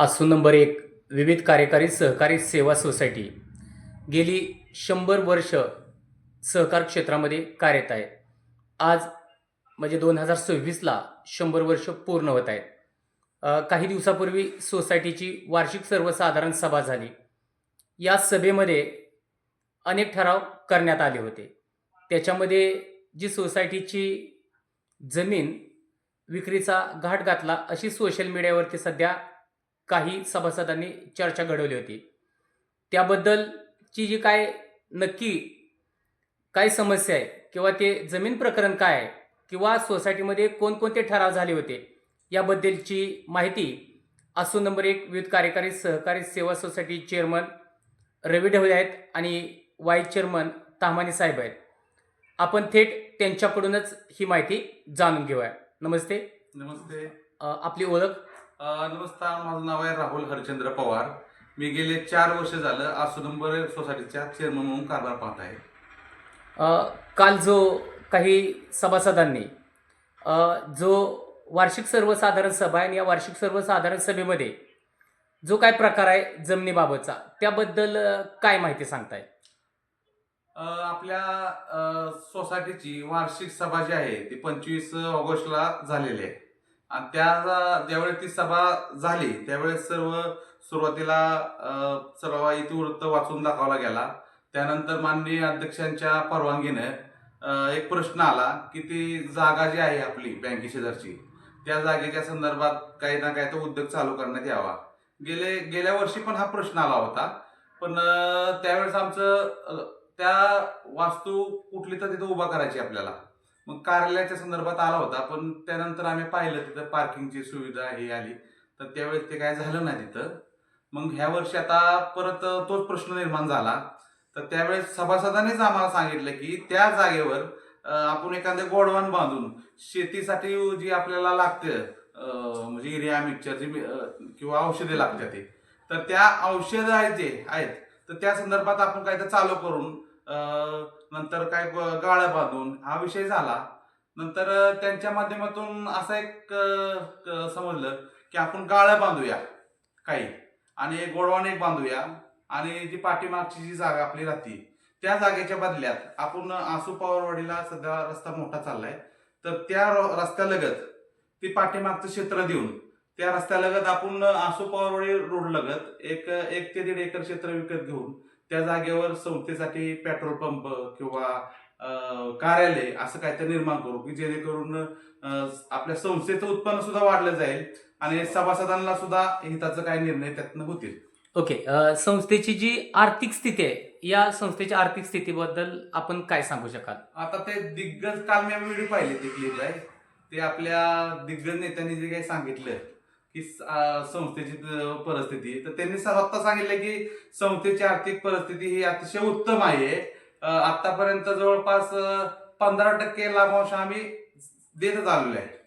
आसू नंबर एक विविध कार्यकारी सहकारी सेवा सोसायटी. गेली शंभर वर्ष सहकार क्षेत्रामध्ये कार्यरत आहे. आज म्हणजे दोन हजार सव्वीसला शंभर वर्ष पूर्ण होत आहेत. काही दिवसापूर्वी सोसायटीची वार्षिक सर्वसाधारण सभा झाली. या सभेमध्ये अनेक ठराव करण्यात आले होते. त्याच्यामध्ये जी सोसायटीची जमीन विक्रीचा घाट घातला अशी सोशल मीडियावरती सध्या काही सभासदांनी चर्चा घडवली होती. त्याबद्दलची जी काय नक्की काय समस्या आहे किंवा ते जमीन प्रकरण काय आहे किंवा सोसायटीमध्ये कोणकोणते ठराव झाले होते याबद्दलची माहिती आसू नंबर एक विविध कार्यकारी सहकारी सेवा सोसायटी चेअरमन रवी ढवळे आहेत आणि वाईस चेअरमन तामानी साहेब आहेत. आपण थेट त्यांच्याकडूनच ही माहिती जाणून घेऊया. नमस्ते. नमस्ते. आपली ओळख नमस्कार माझं नाव आहे राहुल हरचंद्र पवार. मी गेले चार वर्ष झालं आसू नंबर सोसायटीच्या चेअरमन म्हणून कारभार पाहत आहे. काल जो काही सभासदांनी जो वार्षिक सर्वसाधारण सभा आहे आणि या वार्षिक सर्वसाधारण सभेमध्ये जो काय प्रकार आहे जमिनीबाबतचा त्याबद्दल काय माहिती सांगताय? आपल्या सोसायटीची वार्षिक सभा जी आहे ती पंचवीस ऑगस्टला झालेली आहे. आणि त्या ज्यावेळेस ती सभा झाली त्यावेळेस सर्व सुरुवातीला अ, सर्व इतिवृत्त वाचून दाखवला गेला. त्यानंतर माननीय अध्यक्षांच्या परवानगीनं एक प्रश्न आला की ती जागा जी आहे आपली बँके शेजारची त्या जागेच्या संदर्भात काही ना काही तो उद्योग चालू करण्यात यावा. गेले गेल्या वर्षी पण हा प्रश्न आला होता. पण त्यावेळेस आमचं त्या वास्तू कुठली तर तिथं उभा करायची आपल्याला. मग कार्यालयाच्या संदर्भात आला होता पण त्यानंतर आम्ही पाहिलं तिथं पार्किंगची सुविधा हे आली. तर त्यावेळेस ते काय झालं नाही तिथं. मग ह्या वर्षी आता परत तोच प्रश्न निर्माण झाला. तर त्यावेळेस सभासदांनीच आम्हाला सांगितलं की त्या जागेवर आपण एखादं गोडवान बांधून शेतीसाठी जी आपल्याला लागते म्हणजे युरिया मिक्सरची किंवा औषधे लागतात ते. तर त्या औषधं आहेत जे आहेत तर त्या संदर्भात आपण काय तर चालू करून नंतर काय गाळ्या बांधून हा विषय झाला. नंतर त्यांच्या माध्यमातून असं एक समजलं की आपण गाळ्या बांधूया काही आणि एक गोडवान एक बांधूया आणि जी पाठीमागची जी जागा आपली राहते त्या जागेच्या बदल्यात आपण आसू पवारवाडीला सध्या रस्ता मोठा चाललाय. तर त्या रो- रस्त्यालगत ती पाठीमागचं क्षेत्र देऊन त्या रस्त्यालगत आपण आसू पवारवाडी रोड लगत एक एक ते दीड एकर क्षेत्र विकत घेऊन त्या जागेवर संस्थेसाठी पेट्रोल पंप किंवा कार्यालय असं काहीतरी निर्माण करू की जेणेकरून आपल्या संस्थेचं उत्पन्न सुद्धा वाढलं जाईल आणि सभासदांना सुद्धा हिताचं काही निर्णय त्यातनं होतील. ओके अ, संस्थेची जी आर्थिक स्थिती आहे या संस्थेच्या आर्थिक स्थितीबद्दल आपण काय सांगू शकाल? आता ते दिग्गज काल मी व्हिडिओ पाहिले ते क्लिप आहे. ते आपल्या दिग्गज नेत्यांनी जे काही सांगितलं की संस्थेची परिस्थिती तर त्यांनी स्वतः सांगितलं की संस्थेची आर्थिक परिस्थिती ही अतिशय उत्तम आहे. आतापर्यंत जवळपास पंधरा टक्के लाभांश आम्ही देत आलेलो आहे.